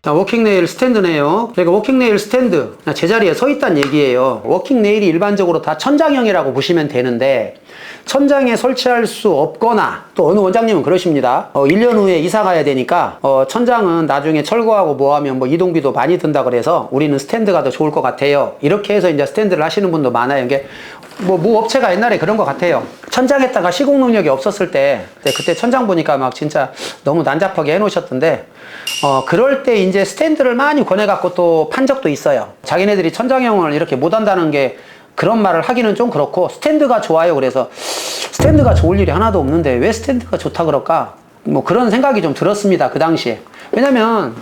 자, 워킹 네일 스탠드네요. 그러니까 워킹 네일 스탠드 제자리에 서 있다는 얘기예요. 워킹 네일이 일반적으로 다 천장형이라고 보시면 되는데 천장에 설치할 수 없거나 또 어느 원장님은 그러십니다. 어, 1년 후에 이사 가야 되니까 어, 천장은 나중에 철거하고 뭐 하면 뭐 이동비도 많이 든다 그래서 우리는 스탠드가 더 좋을 것 같아요. 이렇게 해서 이제 스탠드를 하시는 분도 많아요. 이게 뭐, 뭐 업체가 옛날에 그런 것 같아요. 천장에다가 시공 능력이 없었을 때, 네, 그때 천장 보니까 막 진짜 너무 난잡하게 해놓으셨던데, 어, 그럴 때 이제 스탠드를 많이 권해갖고 또 판 적도 있어요. 자기네들이 천장형을 이렇게 못한다는 게 그런 말을 하기는 좀 그렇고, 스탠드가 좋아요. 그래서 스탠드가 좋을 일이 하나도 없는데 왜 스탠드가 좋다 그럴까? 뭐 그런 생각이 좀 들었습니다. 그 당시에. 왜냐면,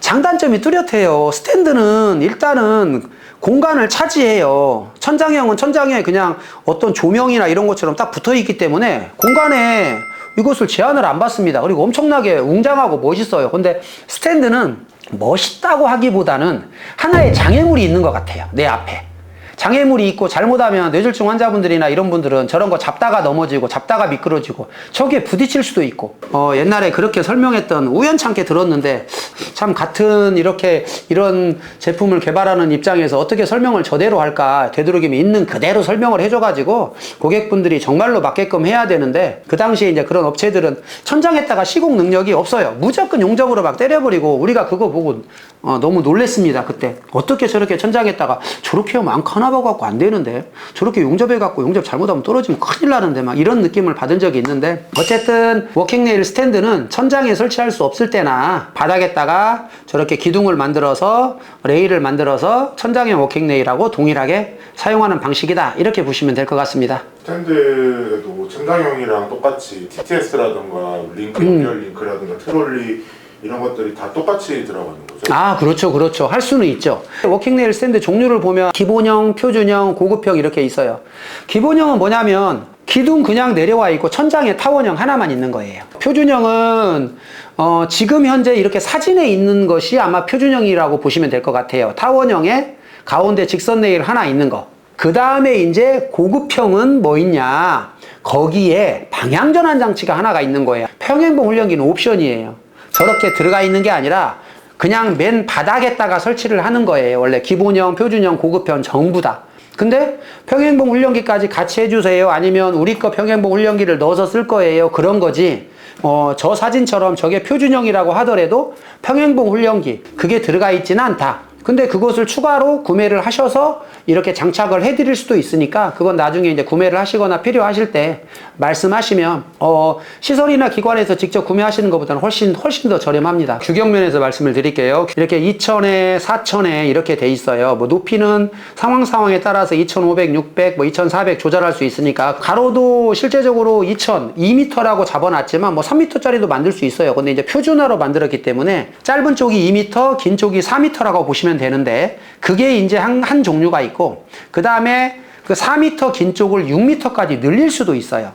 장단점이 뚜렷해요. 스탠드는 일단은 공간을 차지해요. 천장형은 천장에 그냥 어떤 조명이나 이런 것처럼 딱 붙어 있기 때문에 공간에 이것을 제한을 안 받습니다. 그리고 엄청나게 웅장하고 멋있어요. 근데 스탠드는 멋있다고 하기보다는 하나의 장애물이 있는 것 같아요. 내 앞에. 장애물이 있고 잘못하면 뇌졸중 환자분들이나 이런 분들은 저런 거 잡다가 넘어지고 잡다가 미끄러지고 저기에 부딪힐 수도 있고. 어, 옛날에 그렇게 설명했던 우연찮게 들었는데 참 같은 이렇게 이런 제품을 개발하는 입장에서 어떻게 설명을 저대로 할까 되도록이면 있는 그대로 설명을 해줘가지고 고객분들이 정말로 맞게끔 해야 되는데 그 당시에 이제 그런 업체들은 천장에다가 시공 능력이 없어요. 무조건 용접으로 막 때려버리고 우리가 그거 보고 어, 너무 놀랬습니다 그때 어떻게 저렇게 천장에다가 저렇게 하면 안 하나 봐갖고 안 되는데 저렇게 용접해 갖고 용접 잘못하면 떨어지면 큰일 나는데 막 이런 느낌을 받은 적이 있는데 어쨌든 워킹 네일 스탠드는 천장에 설치할 수 없을 때나 바닥에다가 저렇게 기둥을 만들어서 레일을 만들어서 천장형 워킹 네일하고 동일하게 사용하는 방식이다 이렇게 보시면 될 것 같습니다. 스탠드에도 천장형이랑 똑같이 TTS라든가 링크 음. 연결 링크라든가 트롤리 이런 것들이 다 똑같이 들어가는 거죠. 아, 그렇죠, 그렇죠. 할 수는 있죠. 워킹 네일 스탠드 종류를 보면 기본형, 표준형, 고급형 이렇게 있어요. 기본형은 뭐냐면 기둥 그냥 내려와 있고 천장에 타원형 하나만 있는 거예요. 표준형은 어, 지금 현재 이렇게 사진에 있는 것이 아마 표준형이라고 보시면 될 것 같아요. 타원형에 가운데 직선 네일 하나 있는 거. 그 다음에 이제 고급형은 뭐 있냐? 거기에 방향 전환 장치가 하나가 있는 거예요. 평행봉 훈련기는 옵션이에요. 저렇게 들어가 있는 게 아니라 그냥 맨 바닥에다가 설치를 하는 거예요. 원래 기본형, 표준형, 고급형 전부 다. 근데 평행봉 훈련기까지 같이 해주세요. 아니면 우리 거 평행봉 훈련기를 넣어서 쓸 거예요. 그런 거지. 어, 저 사진처럼 저게 표준형이라고 하더라도 평행봉 훈련기 그게 들어가 있지는 않다. 근데 그것을 추가로 구매를 하셔서 이렇게 장착을 해드릴 수도 있으니까 그건 나중에 이제 구매를 하시거나 필요하실 때 말씀하시면 어 시설이나 기관에서 직접 구매하시는 것보다는 훨씬 훨씬 더 저렴합니다. 규격 면에서 말씀을 드릴게요. 이렇게 2,000에 4,000에 이렇게 돼 있어요. 뭐 높이는 상황 상황에 따라서 2,500, 600, 뭐 2,400 조절할 수 있으니까 가로도 실제적으로 2,000, 2m라고 잡아놨지만 뭐 3m짜리도 만들 수 있어요. 근데 이제 표준화로 만들었기 때문에 짧은 쪽이 2m, 긴 쪽이 4m라고 보시면 되는데 그게 이제 한, 한 종류가 있고 그 다음에 그 4m 긴 쪽을 6m까지 늘릴 수도 있어요.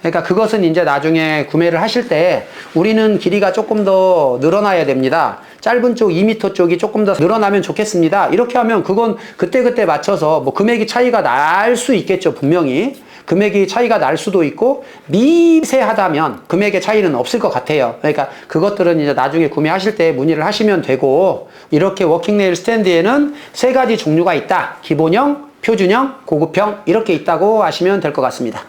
그러니까 그것은 이제 나중에 구매를 하실 때 우리는 길이가 조금 더 늘어나야 됩니다. 짧은 쪽 2m 쪽이 조금 더 늘어나면 좋겠습니다. 이렇게 하면 그건 그때그때 맞춰서 뭐 금액이 차이가 날 수 있겠죠, 분명히. 금액이 차이가 날 수도 있고 미세하다면 금액의 차이는 없을 것 같아요. 그러니까 그것들은 이제 나중에 구매하실 때 문의를 하시면 되고 이렇게 워킹 네일 스탠드에는 세 가지 종류가 있다. 기본형, 표준형, 고급형 이렇게 있다고 하시면 될 것 같습니다.